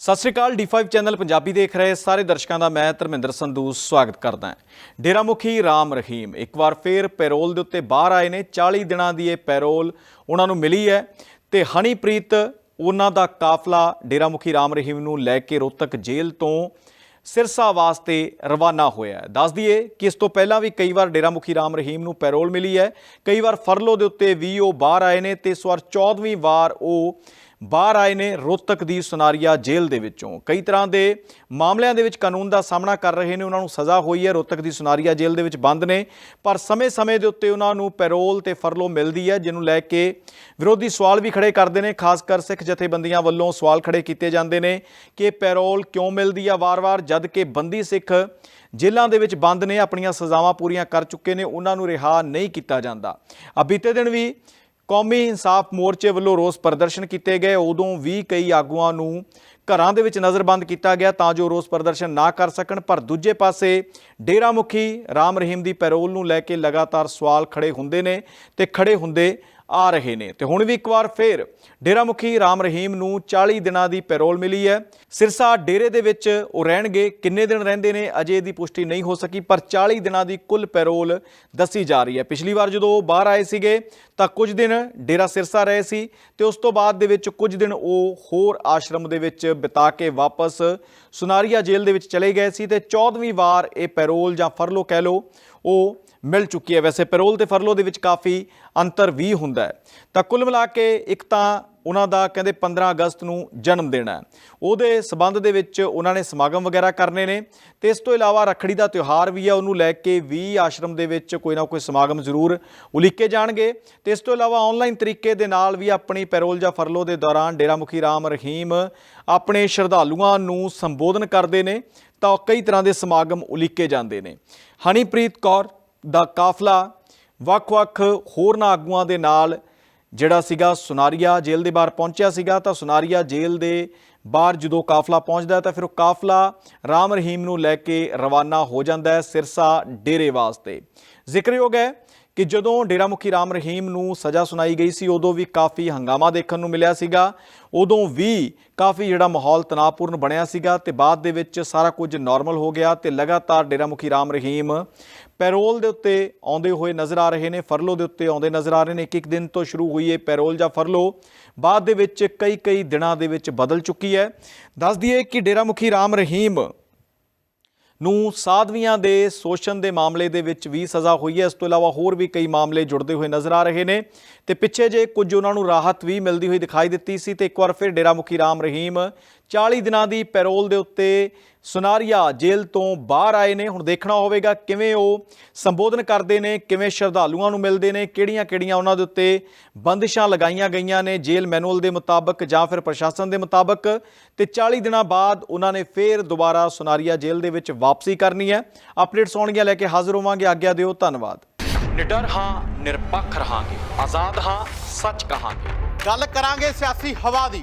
ਸਤਿ ਸ਼੍ਰੀ ਅਕਾਲ D5 channel Punjabi ਦੇਖ ਰਹੇ ਸਾਰੇ ਦਰਸ਼ਕਾਂ ਦਾ ਮੈਂ ਧਰਮਿੰਦਰ ਸੰਧੂ ਸਵਾਗਤ ਕਰਦਾ ਹਾਂ। ਡੇਰਾ ਮੁਖੀ ਰਾਮ ਰਹੀਮ, ਇੱਕ ਵਾਰ ਫੇਰ ਪੈਰੋਲ ਦੇ ਉੱਤੇ ਬਾਹਰ ਆਏ ਨੇ 40 ਦਿਨਾਂ ਦੀ ਇਹ ਪੈਰੋਲ ਉਹਨਾਂ ਨੂੰ ਮਿਲੀ ਹੈ ਤੇ ਹਨੀਪ੍ਰੀਤ, ਉਹਨਾਂ ਦਾ ਕਾਫਲਾ ਡੇਰਾ ਮੁਖੀ ਰਾਮ ਰਹੀਮ ਨੂੰ ਲੈ ਕੇ ਰੋਹਤਕ ਜੇਲ੍ਹ ਤੋਂ ਸਿਰਸਾ ਵਾਸਤੇ ਰਵਾਨਾ ਹੋਇਆ ਹੈ। ਦੱਸ ਦਈਏ ਕਿ ਇਸ ਤੋਂ ਪਹਿਲਾਂ ਵੀ ਕਈ ਵਾਰ ਡੇਰਾ ਮੁਖੀ ਰਾਮ ਰਹੀਮ ਨੂੰ ਪੈਰੋਲ ਮਿਲੀ ਹੈ, ਕਈ ਵਾਰ ਫਰਲੋ ਦੇ ਉੱਤੇ ਵੀ ਉਹ ਬਾਹਰ ਆਏ ਨੇ ਤੇ ਇਸ ਵਾਰ 14ਵੀਂ ਵਾਰ ਉਹ ਬਾਹਰ ਆਏ ਨੇ ਰੋਹਤਕ ਦੀ ਸੁਨਾਰੀਆ ਜੇਲ੍ਹ ਦੇ ਵਿੱਚੋਂ। ਕਈ ਤਰ੍ਹਾਂ ਦੇ ਮਾਮਲਿਆਂ ਦੇ ਵਿੱਚ ਕਾਨੂੰਨ ਦਾ ਸਾਹਮਣਾ ਕਰ ਰਹੇ ਨੇ, ਉਹਨਾਂ ਨੂੰ ਸਜ਼ਾ ਹੋਈ ਹੈ। ਰੋਹਤਕ ਦੀ ਸੁਨਾਰੀਆ ਜੇਲ੍ਹ ਦੇ ਵਿੱਚ ਬੰਦ ਨੇ। ਪਰ ਸਮੇਂ-ਸਮੇਂ ਦੇ ਉੱਤੇ ਉਹਨਾਂ ਨੂੰ ਪੈਰੋਲ ਤੇ ਫਰਲੋ ਮਿਲਦੀ ਹੈ, ਜਿਹਨੂੰ ਲੈ ਕੇ ਵਿਰੋਧੀ ਸਵਾਲ ਵੀ ਖੜੇ ਕਰਦੇ ਨੇ, ਖਾਸ ਕਰ ਸਿੱਖ ਜਥੇਬੰਦੀਆਂ ਵੱਲੋਂ ਸਵਾਲ ਖੜੇ ਕੀਤੇ ਜਾਂਦੇ ਨੇ ਕਿ ਪੈਰੋਲ ਕਿਉਂ ਮਿਲਦੀ ਆ? ਵਾਰ-ਵਾਰ ਜਦ ਕਿ ਬੰਦੀ ਸਿੱਖ ਜੇਲ੍ਹਾਂ ਦੇ ਵਿੱਚ ਬੰਦ ਨੇ, ਆਪਣੀਆਂ ਸਜ਼ਾਵਾਂ ਪੂਰੀਆਂ ਕਰ ਚੁੱਕੇ ਨੇ, ਉਹਨਾਂ ਨੂੰ ਰਿਹਾ ਨਹੀਂ ਕੀਤਾ ਜਾਂਦਾ। ਆ ਬੀਤੇ ਦਿਨ ਵੀ ਕੌਮੀ ਇਨਸਾਫ ਮੋਰਚੇ ਵੱਲੋਂ ਰੋਸ ਪ੍ਰਦਰਸ਼ਨ ਕੀਤੇ ਗਏ। ਉਦੋਂ ਵੀ ਕਈ ਆਗੂਆਂ ਨੂੰ ਘਰਾਂ ਦੇ ਵਿੱਚ ਨਜ਼ਰਬੰਦ ਕੀਤਾ ਗਿਆ ਤਾਂ ਜੋ ਰੋਸ ਪ੍ਰਦਰਸ਼ਨ ਨਾ ਕਰ ਸਕਣ। ਪਰ ਦੂਜੇ ਪਾਸੇ ਡੇਰਾ ਮੁਖੀ ਰਾਮ ਰਹੀਮ ਦੀ ਪੈਰੋਲ ਨੂੰ ਲੈ ਕੇ ਲਗਾਤਾਰ ਸਵਾਲ ਖੜੇ ਹੁੰਦੇ ਨੇ ਤੇ ਖੜੇ ਹੁੰਦੇ ਆ ਰਹੇ ਨੇ। ਤੇ ਹੁਣ ਵੀ ਇੱਕ ਵਾਰ ਫੇਰ ਡੇਰਾ ਮੁਖੀ ਰਾਮ ਰਹੀਮ ਨੂੰ 40 ਦਿਨਾਂ ਦੀ ਪੈਰੋਲ ਮਿਲੀ ਹੈ। ਸਿਰਸਾ ਡੇਰੇ ਦੇ ਵਿੱਚ ਉਹ ਰਹਿਣਗੇ। ਕਿੰਨੇ ਦਿਨ ਰਹਿੰਦੇ ਨੇ ਅਜੇ ਦੀ ਪੁਸ਼ਟੀ ਨਹੀਂ ਹੋ ਸਕੀ, ਪਰ 40 ਦਿਨਾਂ ਦੀ ਕੁੱਲ ਪੈਰੋਲ ਦੱਸੀ ਜਾ ਰਹੀ ਹੈ। ਪਿਛਲੀ ਵਾਰ ਜਦੋਂ ਉਹ ਬਾਹਰ ਆਏ ਸੀਗੇ, ਤਾਂ ਕੁਝ ਦਿਨ ਡੇਰਾ ਸਿਰਸਾ ਰਹੇ ਸੀ ਤੇ ਉਸ ਤੋਂ ਬਾਅਦ ਦੇ ਵਿੱਚ ਕੁਝ ਦਿਨ ਉਹ ਹੋਰ ਆਸ਼ਰਮ ਦੇ ਵਿੱਚ ਬਿਤਾ ਕੇ ਵਾਪਸ ਸੁਨਾਰੀਆ ਜੇਲ੍ਹ ਦੇ ਵਿੱਚ ਚਲੇ ਗਏ ਸੀ ਤੇ 14ਵੀਂ ਵਾਰ ਇਹ ਪੈਰੋਲ ਜਾਂ ਫਰਲੋ ਕਹਿ ਲਓ, ਉਹ ਮਿਲ ਚੁੱਕੀ ਹੈ। ਵੈਸੇ ਪੈਰੋਲ ਤੇ ਫਰਲੋ ਦੇ ਵਿੱਚ ਕਾਫੀ ਅੰਤਰ ਵੀ ਹੁੰਦਾ ਹੈ। ਤਾਂ ਕੁੱਲ ਮਿਲਾ ਕੇ ਇੱਕ ਤਾਂ ਉਹਨਾਂ ਦਾ ਕਹਿੰਦੇ 15 ਅਗਸਤ ਨੂੰ ਜਨਮ ਦਿਨ ਹੈ। ਉਹਦੇ ਸਬੰਧ ਦੇ ਵਿੱਚ ਉਹਨਾਂ ਨੇ ਸਮਾਗਮ ਵਗੈਰਾ ਕਰਨੇ ਨੇ ਤੇ ਇਸ ਤੋਂ ਇਲਾਵਾ ਰੱਖੜੀ ਦਾ ਤਿਉਹਾਰ ਵੀ ਹੈ। ਉਹਨੂੰ ਲੈ ਕੇ ਵੀ ਆਸ਼ਰਮ ਦੇ ਵਿੱਚ ਕੋਈ ਨਾ ਕੋਈ ਸਮਾਗਮ ਜ਼ਰੂਰ ਉਲੀਕੇ ਜਾਣਗੇ। ਤੇ ਇਸ ਤੋਂ ਇਲਾਵਾ ਆਨਲਾਈਨ ਤਰੀਕੇ ਦੇ ਨਾਲ ਵੀ ਆਪਣੀ ਪੈਰੋਲ ਜਾਂ ਫਰਲੋ ਦੇ ਦੌਰਾਨ ਡੇਰਾ ਮੁਖੀ ਰਾਮ ਰਹੀਮ ਆਪਣੇ ਸ਼ਰਧਾਲੂਆਂ ਨੂੰ ਸੰਬੋਧਨ ਕਰਦੇ ਨੇ। ਤਾਂ ਕਈ ਤਰ੍ਹਾਂ ਦੇ ਸਮਾਗਮ ਉਲੀਕੇ ਜਾਂਦੇ ਨੇ। ਹਨੀਪ੍ਰੀਤ ਕੌਰ ਦਾ ਕਾਫਲਾ ਵੱਖ-ਵੱਖ ਹੋਰਨਾਂ ਆਗੂਆਂ ਦੇ ਨਾਲ ਜਿਹੜਾ ਸੀਗਾ ਸੁਨਾਰੀਆ ਜੇਲ੍ਹ ਦੇ ਬਾਹਰ ਪਹੁੰਚਿਆ ਸੀਗਾ ਤਾਂ ਸੁਨਾਰੀਆ ਜੇਲ੍ਹ ਦੇ ਬਾਹਰ ਜਦੋਂ ਕਾਫਲਾ ਪਹੁੰਚਦਾ ਤਾਂ ਫਿਰ ਉਹ ਕਾਫਲਾ ਰਾਮ ਰਹੀਮ ਨੂੰ ਲੈ ਕੇ ਰਵਾਨਾ ਹੋ ਜਾਂਦਾ ਹੈ ਸਿਰਸਾ ਡੇਰੇ ਵਾਸਤੇ। ਜ਼ਿਕਰਯੋਗ ਹੈ ਕਿ ਜਦੋਂ ਡੇਰਾ ਮੁਖੀ ਰਾਮ ਰਹੀਮ ਨੂੰ ਸਜ਼ਾ ਸੁਣਾਈ ਗਈ ਸੀ, ਉਦੋਂ ਵੀ ਕਾਫੀ ਹੰਗਾਮਾ ਦੇਖਣ ਨੂੰ ਮਿਲਿਆ ਸੀਗਾ। ਉਦੋਂ ਵੀ ਕਾਫੀ ਜਿਹੜਾ ਮਾਹੌਲ ਤਣਾਅਪੂਰਨ ਬਣਿਆ ਸੀਗਾ ਤੇ ਬਾਅਦ ਦੇ ਵਿੱਚ ਸਾਰਾ ਕੁਝ ਨਾਰਮਲ ਹੋ ਗਿਆ ਤੇ ਲਗਾਤਾਰ ਡੇਰਾ ਮੁਖੀ ਰਾਮ ਰਹੀਮ ਪੈਰੋਲ ਦੇ ਉੱਤੇ ਆਉਂਦੇ ਹੋਏ ਨਜ਼ਰ ਆ ਰਹੇ ਨੇ, ਫਰਲੋ ਦੇ ਉੱਤੇ ਆਉਂਦੇ ਨਜ਼ਰ ਆ ਰਹੇ ਨੇ। ਇੱਕ ਇੱਕ ਦਿਨ ਤੋਂ ਸ਼ੁਰੂ ਹੋਈ ਇਹ ਪੈਰੋਲ ਜਾਂ ਫਰਲੋ। ਬਾਅਦ ਦੇ ਵਿੱਚ ਕਈ ਕਈ ਦਿਨਾਂ ਦੇ ਵਿੱਚ ਬਦਲ ਚੁੱਕੀ ਹੈ। ਦੱਸ ਦਈਏ ਕਿ ਡੇਰਾ ਮੁਖੀ ਰਾਮ ਰਹੀਮ ਨੂੰ ਸਾਧਵੀਆਂ ਦੇ ਸ਼ੋਸ਼ਣ ਦੇ ਮਾਮਲੇ ਦੇ ਵਿੱਚ ਵੀ ਸਜ਼ਾ ਹੋਈ ਹੈ। ਇਸ ਤੋਂ ਇਲਾਵਾ ਹੋਰ ਵੀ ਕਈ ਮਾਮਲੇ ਜੁੜਦੇ ਹੋਏ ਨਜ਼ਰ ਆ ਰਹੇ ਨੇ। ਤੇ ਪਿੱਛੇ ਜੇ ਕੁਝ ਉਹਨਾਂ ਨੂੰ ਰਾਹਤ ਵੀ ਮਿਲਦੀ ਹੋਈ ਦਿਖਾਈ ਦਿੱਤੀ ਸੀ, ਤੇ ਇੱਕ ਵਾਰ ਫਿਰ ਡੇਰਾ ਮੁਖੀ ਰਾਮ ਰਹੀਮ 40 ਦਿਨਾਂ ਦੀ ਪੈਰੋਲ ਦੇ ਉੱਤੇ ਸੁਨਾਰੀਆ ਜੇਲ੍ਹ ਤੋਂ ਬਾਹਰ ਆਏ ਨੇ। ਹੁਣ ਦੇਖਣਾ ਹੋਵੇਗਾ ਕਿਵੇਂ ਉਹ ਸੰਬੋਧਨ ਕਰਦੇ ਨੇ ਕਿਵੇਂ ਸ਼ਰਧਾਲੂਆਂ ਨੂੰ ਮਿਲਦੇ ਨੇ ਕਿਹੜੀਆਂ-ਕਿਹੜੀਆਂ ਉਹਨਾਂ ਦੇ ਉੱਤੇ ਬੰਦਿਸ਼ਾਂ ਲਗਾਈਆਂ ਗਈਆਂ ਨੇ ਜੇਲ੍ਹ ਮੈਨੂਅਲ ਦੇ ਮੁਤਾਬਕ ਜਾਂ ਫਿਰ ਪ੍ਰਸ਼ਾਸਨ ਦੇ ਮੁਤਾਬਕ। ਤੇ 40 ਦਿਨਾਂ ਬਾਅਦ ਉਹਨਾਂ ਨੇ ਫੇਰ ਦੁਬਾਰਾ ਸੁਨਾਰੀਆ ਜੇਲ੍ਹ ਦੇ ਵਿੱਚ ਵਾਪਸੀ ਕਰਨੀ ਹੈ। ਅਪਡੇਟਸ ਆਉਣਗੀਆਂ ਲੈ ਕੇ ਹਾਜ਼ਰ ਹੋਵਾਂਗੇ। ਆਗਿਆ ਦਿਓ ਧੰਨਵਾਦ। ਨਿਡਰ ਹਾਂ ਨਿਰਪੱਖ ਰਹਾਂਗੇ। ਆਜ਼ਾਦ ਹਾਂ ਸੱਚ ਕਹਾਂਗੇ। ਗੱਲ ਕਰਾਂਗੇ ਸਿਆਸੀ ਹਵਾ ਦੀ।